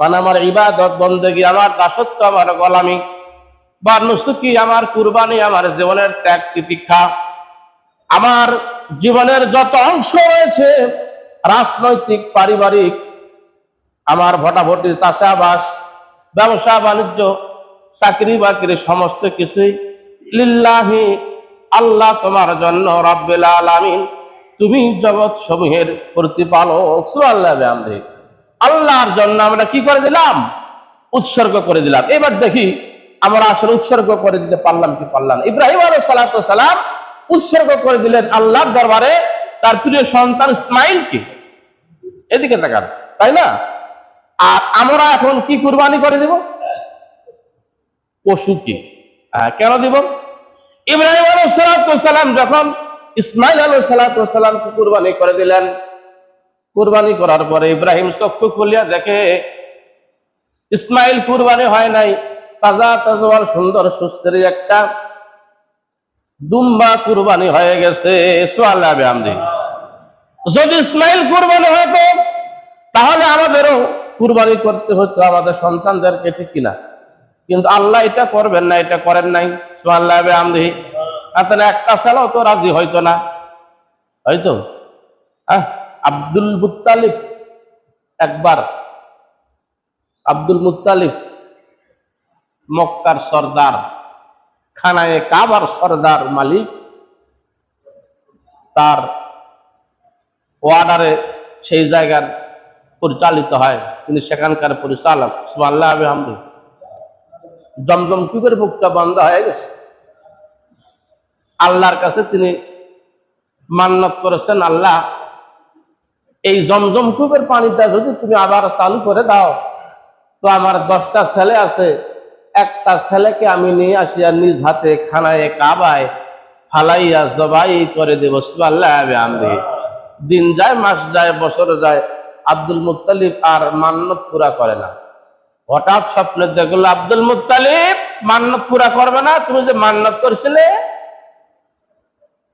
মানে আমার ইবাদত, বন্দেগী, আমার দাসত্ব, আমার গোলামি, বা নুসুকি, আমার কুরবানি, আমার জীবনের ত্যাগ, তিতিক্ষা। আমার জীবনের যত অংশ রয়েছে, রাজনৈতিক, পারিবারিক, আমার ভোটাভুটি চাষাবাস, ব্যবসা, বাণিজ্য, চাকরি, বাকরি, সমস্ত কিছুই লিল্লাহি আল্লাহ তোমার জন্য রব্বিল আলামিন। তুমি জগৎ সমূহের প্রতিপালক বিহামদি আল্লাহর জন্য আমরা কি করে দিলাম? উৎসর্গ করে দিলাম। এবার দেখি আমরা আসলে উৎসর্গ করে দিতে পারলাম কি পারলাম। ইব্রাহিম সালাতু সালাম উৎসর্গ করে দিলেন আল্লাহর দরবারে। তার প্রিয় সন্তান ইসমাইলকে এদিকে তাকান তাই না? আর আমরা এখন কি কুরবানি করে দেব? পশুকে আহ, কেন দিব? ইব্রাহিম আলাইসালাম যখন ইসমাইল আলাইসালামকে কুরবানি করে দিলেন কুরবানি করার পরে ইব্রাহিম চক্ষু খুলিয়া দেখে ইসমাইল কুরবানি হয় নাই। তাজা তাজা সুন্দর সুস্থের একটা দুম্বা কুরবানি হয়ে গেছে। যদি ইসমাইল কুরবানি হতো তাহলে আমাদেরও কুরবানি করতে হতো আমাদের সন্তানদেরকে ঠিক কিনা কিন্তু আল্লাহ এটা করবেন না এটা করেন নাই। সোয়াল্লাহ আমদি তাহলে একটা ছেলেও তো রাজি হইতো না। হয়তো? আহ, আব্দুল মুত্তালিব, একবার। আব্দুল মুত্তালিব, মক্কার সর্দার, খানায় কাবার সর্দার মালিক। তার ওয়ার্ডারে সেই জায়গার পরিচালিত হয় তিনি সেখানকার পরিচালক। সুমাল্লাহ আহমদ জমজম কুবের মুখটা বন্ধ হয়ে গেছে। আল্লাহর কাছে তিনি মান্নত করেছেন, আল্লাহ এই জমজম কূপের পানিটা যদি তুমি আবার চালু করে দাও, তো আমার দশটা ছেলে আছে। একটা ছেলেকে আমি নিয়ে আসি আর নিজ হাতে খানায় কাবায় ফালাইয়া জবাই করে দেব। আল্লাহ আমি দিন যায়, মাস যায়, বছর যায়, আব্দুল মুত্তালিব আর মান্নত পুরা করে না। হঠাৎ স্বপ্নে দেখল, আব্দুল মুত্তালিব মান্নত পুরা করবে না, তুমি যে মান্নত করেছিলে?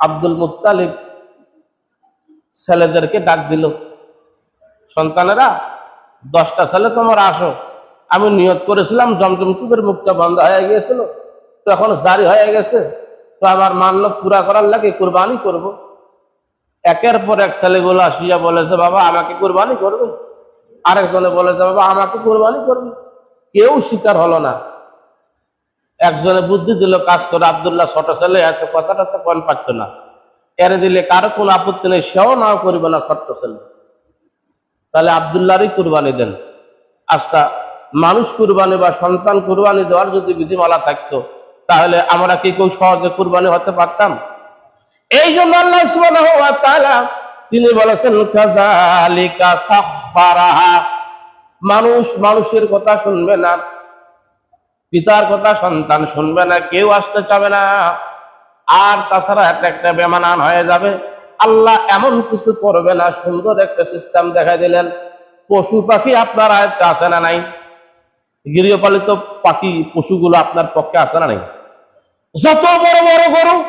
আব্দুল মুত্তালিব ছেলেদেরকে ডাক দিল, সন্তানেরা, দশটা ছেলে তোমার আসো। আমি নিয়ত করেছিলাম, জমজম কুবের মুখটা বন্ধ হয়ে গিয়েছিল, তো এখন জারি হয়ে গেছে। তো আমার মান্য পুরা করার লাগে কুরবানি করব। একের পর এক ছেলেগুলো আসিয়া বলেছে, বাবা, আমাকে কুরবানি করবে। আরেকজনে বলেছে, বাবা, আমাকে কুরবানি করবে। কেউ স্বীকার হলো না। একজনে বুদ্ধি দিল, কাজ করে, আবদুল্লাহ ছোট ছেলে, এত কথাটা তো কন পারত না। এর দিলে কারও কোনো আপত্তি নেই, সেও নাও করবে না ছোট্ট ছেলে। তাহলে আবদুল্লাহরই কুরবানি দেন। আচ্ছা মানুষ কুরবানি বা সন্তান কুরবানি দেওয়ার যদি বিধিমালা থাকতো, তাহলে আমরা কি কেউ সহজে কুরবানি হতে পারতাম? এই জন্য আল্লাহ তিনি বলেছেন মানুষ মানুষের কথা শুনবে না, পিতার কথা সন্তান শুনবে না, কেউ আসতে চাবে না। আর তাছাড়া একটা একটা বেমানান হয়ে যাবে। আল্লাহ এমন কিছু করবে না, সুন্দর একটা সিস্টেম দেখা দিলেন। পশু পাখি আপনার আয়ত্তে আসে না নাই। গৃহপালিত পাখি পশুগুলো আপনার পক্ষে আসে না নাই। যত বড় বড় গরু,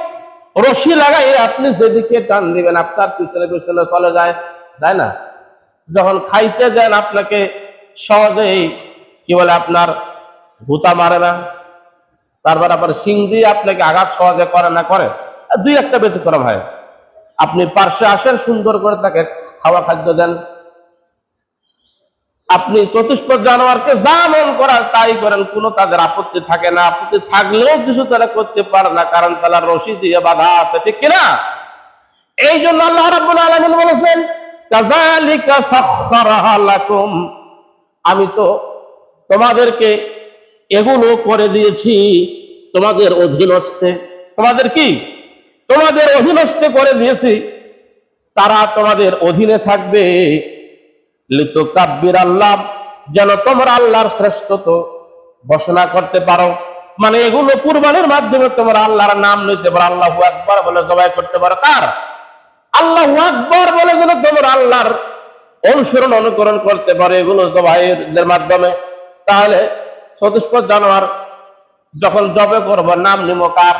রশি লাগাই আপনি যেদিকে টান দিবেন, আপনার পিছনে পিছনে চলে যায়। তাই না? যখন খাইতে দেন আপনাকে সহজেই কি বলে, আপনার ভূতা মারে না। তারপর আবার সিং দিয়ে আপনাকে আঘাত সহজে করে না করে, দুই একটা ব্যতিক্রম হয়। আপনি পার্শ্বে আসেন, সুন্দর করে তাকে খাওয়া খাদ্য দেন। আপনি চতুষ্পদ জানোয়ারকে যা মন করার তাই করেন, কোনো তাদের আপত্তি থাকে না। আপত্তি থাকলেও কিছু তারা করতে পারে না, কারণ তারা রশি দিয়ে বাধা আছে, ঠিক কিনা? এই জন্য আল্লাহ আলামিন বলেছেন আমি তো তোমাদেরকে এগুলো করে দিয়েছি তোমাদের অধীনস্থে। তোমাদের কি? তোমাদের অধীনস্থে করে দিয়েছি। তারা তোমাদের অধীনে থাকবে। লিতো কাব্বির আল্লাহ, যেন তোমরা আল্লাহর শ্রেষ্ঠত্ব ঘোষণা করতে পারো। মানে এগুলো কুরবানির মাধ্যমে তোমরা আল্লাহর নাম নিতে পারো। আল্লাহ একবার বলে জবাই করতে পারো। কার? আল্লাহ আকবর বলে যেন তোমরা আল্লাহর অনুসরণ, অনুকরণ করতে পারো এগুলো জবাইয়ের মাধ্যমে। তাহলে চতুষ্পদ জানোয়ার, যখন জবে করব নাম নিমকার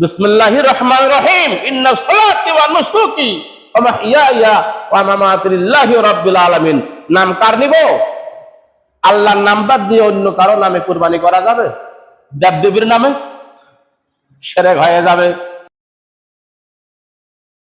বিসমিল্লাহ রহমান রহিম। ইন্না সালাতি ওয়া নুসুকি ওয়া মাহইয়ায়া ওয়া মামাতি লিল্লাহি রাব্বিল আলামিন। নাম কার নিব? আল্লাহর নাম বাদ দিয়ে অন্য কারও নামে কুরবানি করা যাবে? দেবদেবীর নামে? সেরেক হয়ে যাবে।